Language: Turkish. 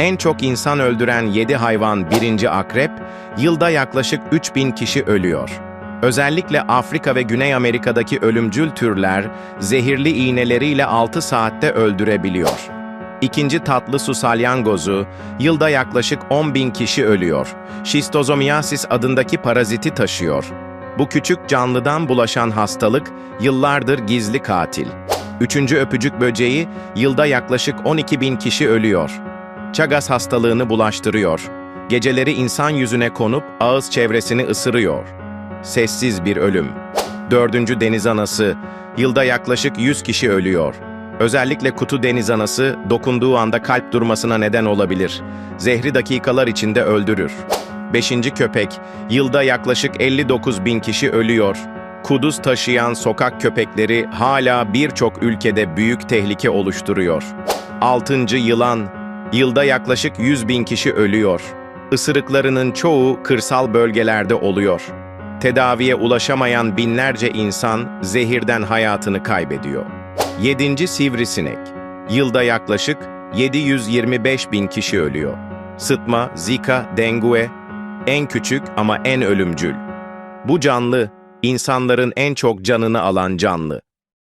En çok insan öldüren 7 hayvan birinci akrep, yılda yaklaşık 3000 kişi ölüyor. Özellikle Afrika ve Güney Amerika'daki ölümcül türler zehirli iğneleriyle 6 saatte öldürebiliyor. İkinci tatlı su salyangozu, yılda yaklaşık 10 bin kişi ölüyor. Şistozomiasis adındaki paraziti taşıyor. Bu küçük canlıdan bulaşan hastalık yıllardır gizli katil. Üçüncü öpücük böceği, yılda yaklaşık 12 bin kişi ölüyor. Chagas hastalığını bulaştırıyor. Geceleri insan yüzüne konup ağız çevresini ısırıyor. Sessiz bir ölüm. Dördüncü deniz anası, yılda yaklaşık 100 kişi ölüyor. Özellikle kutu deniz anası dokunduğu anda kalp durmasına neden olabilir. Zehri dakikalar içinde öldürür. Beşinci köpek, yılda yaklaşık 59 bin kişi ölüyor. Kuduz taşıyan sokak köpekleri hala birçok ülkede büyük tehlike oluşturuyor. Altıncı yılan, yılda yaklaşık 100 bin kişi ölüyor. Isırıklarının çoğu kırsal bölgelerde oluyor. Tedaviye ulaşamayan binlerce insan zehirden hayatını kaybediyor. Yedinci sivrisinek. Yılda yaklaşık 725 bin kişi ölüyor. Sıtma, zika, dengue en küçük ama en ölümcül. Bu canlı, insanların en çok canını alan canlı.